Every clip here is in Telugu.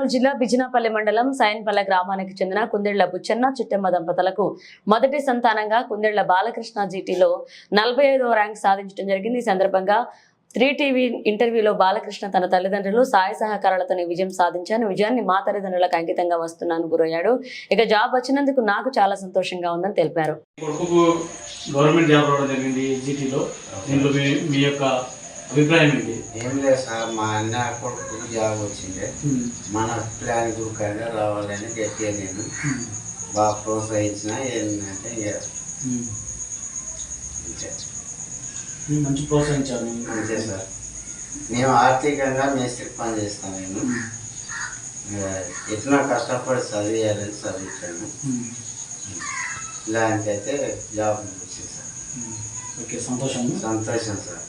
కర్నూలు జిల్లా బిజినాపల్లి మండలం సాయన్పల్ల గ్రామానికి చెందిన కుందిళ్ళ బుచ్చన్న చిట్టమ్మ దంపతులకు మొదటి సంతానంగా కుందిళ్ళ బాలకృష్ణ జీటీలో నలభై ఐదవ ర్యాంక్ సాధించడం జరిగింది. ఈ సందర్భంగా త్రీ టీవీ ఇంటర్వ్యూలో బాలకృష్ణ తన తల్లిదండ్రులు సాయ సహకారాలతో విజయం సాధించాను. విజయాన్ని మా తల్లిదండ్రులకు అంకితంగా వస్తున్నాను గురయ్యాడు. ఇక జాబ్ వచ్చినందుకు నాకు చాలా సంతోషంగా ఉందని తెలిపారు. గవర్నమెంట్ జాబ్ రావడం జరిగింది జీటీలో. దీంట్లో మీ యొక్క అభిప్రాయం ఏంటి? ఏం లేదు సార్ మా అన్న కొడుకు జాబ్ వచ్చింది మన ప్లాన్ గురికైనా రావాలని గట్టిగా నేను బాగా ప్రోత్సహించిన ఏంటంటే. మీరు మంచి ప్రోత్సహించారు మీరు. అంతే సార్. నేను ఆర్థికంగా మేస్త్రి పని చేస్తాను నేను ఇక ఎట్లా కష్టపడి చదివేయాలని చదివించాను ఉమ్. ఇలాంటికైతే జాబ్ వచ్చింది సార్. ఓకే సంతోషం. సంతోషం సార్.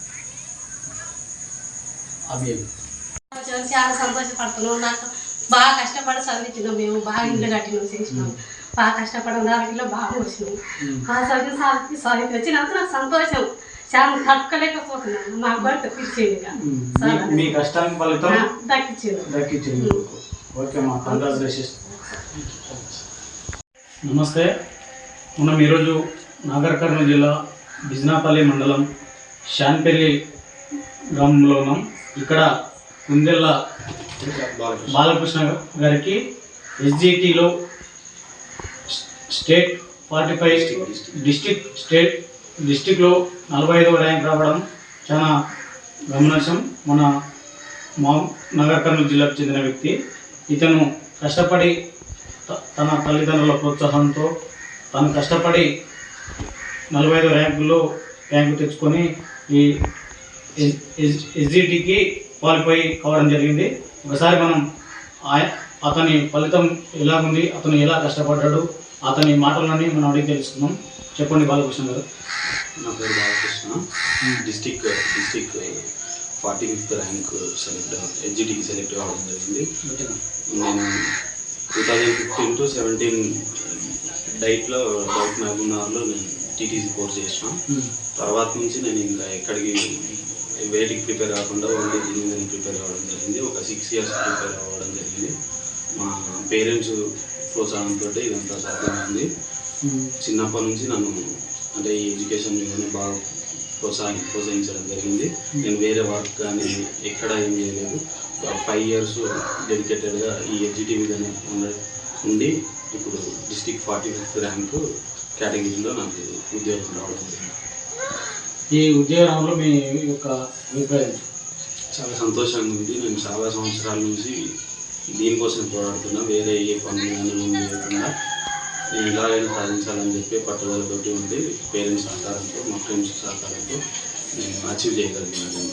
అభి చాలా చాలా సంతోషపడుతున్నాం. నాకు బాగా కష్టపడి చదివించినాం మేము బాగా ఇల్లు కట్టినాం చేసినాం. బాగా కష్టపడిన దాంట్లో బాగా వచ్చినాం ఆ చదివి సాధించి సాధించి వచ్చినందుకు నాకు సంతోషం. చాలా తట్టుకోలేకపోతున్నాను. నాకు కూడా తెప్పించేది. మీ- కష్టానికి ఫలితం? దక్కించేది దక్కించింది. ఓకే మా కంగ్రాచులేషన్స్. నమస్తే. మనం ఈరోజు నాగర్ కర్నూలు జిల్లా బిజ్నాపల్లి మండలం షాన్పల్లి గ్రామంలో ఉన్నాం. ఇక్కడ కుందెల్ల బాలకృష్ణ గారికి ఎస్జిటిలో state forty five district state డిస్టిక్లో నలభై ఐదవ ర్యాంక్ రావడం చాలా గమనార్హం. మన మా నగర్ కర్నూలు జిల్లాకు చెందిన వ్యక్తి. ఇతను కష్టపడి త- తన తల్లిదండ్రుల ప్రోత్సాహంతో తను కష్టపడి నలభై ఐదు ర్యాంకుల్లో ర్యాంకు తెచ్చుకొని ఈ ఎస్జిటికి క్వాలిఫై కావడం జరిగింది. ఒకసారి మనం అతని ఫలితం ఎలా ఉంది? అతను ఎలా కష్టపడ్డాడు? అతని మాటలని మనం అడిగి తెలుసుకుందాం. చెప్పండి బాలకృష్ణ గారు. నా పేరు Balakrishna. District district forty fifth rank select ఎడ్జిటీకి select కావడం జరిగింది. నేను two thousand fifteen to seventeen డైట్లో డౌట్ మహబూబ్నగర్లో నేను టీటీసీ కోర్స్ చేసిన. తర్వాత నుంచి నేను ఇంకా ఎక్కడికి వేటికి ప్రిపేర్ కాకుండా ఓన్లీ ఇంజనీరింగ్ ప్రిపేర్ అవ్వడం జరిగింది. ఒక సిక్స్ ఇయర్స్ ప్రిపేర్ అవ్వడం జరిగింది. మా పేరెంట్స్ ప్రోత్సాహంతో ఇదంతా సాధ్యమైంది. చిన్నప్పటి నుంచి నన్ను అంటే ఈ ఎడ్యుకేషన్ మీదనే బాగా ప్రోత్సాహం ప్రోత్సహించడం జరిగింది. నేను వేరే వర్క్ కానీ ఎక్కడ ఏం చేయలేదు. ఫైవ్ ఇయర్స్ డెడికేటెడ్గా ఈ ఎడ్జిటీ మీదనే ఉండ ఉండి ఇప్పుడు డిస్టిక్ ఫార్టీ ఫిఫ్త్ ర్యాంకు కేటగిరీలో నాకు ఉద్యోగం రావడం జరిగింది. ఈ ఉద్యోగంలో మీ యొక్క అభిప్రాయం? చాలా సంతోషంగా ఉంది. నేను చాలా సంవత్సరాల నుంచి దీనికోసం పోరాడుతున్నా. వేరే ఏ పనులు కానీ ఏం లేకుండా నేను సాధించాలని చెప్పి పట్టుదలతోటి ఉండి పేరెంట్స్ సహకారంతో మా ఫ్రెండ్స్ సహకారంతో నేను అచీవ్ చేయగలిగినాను.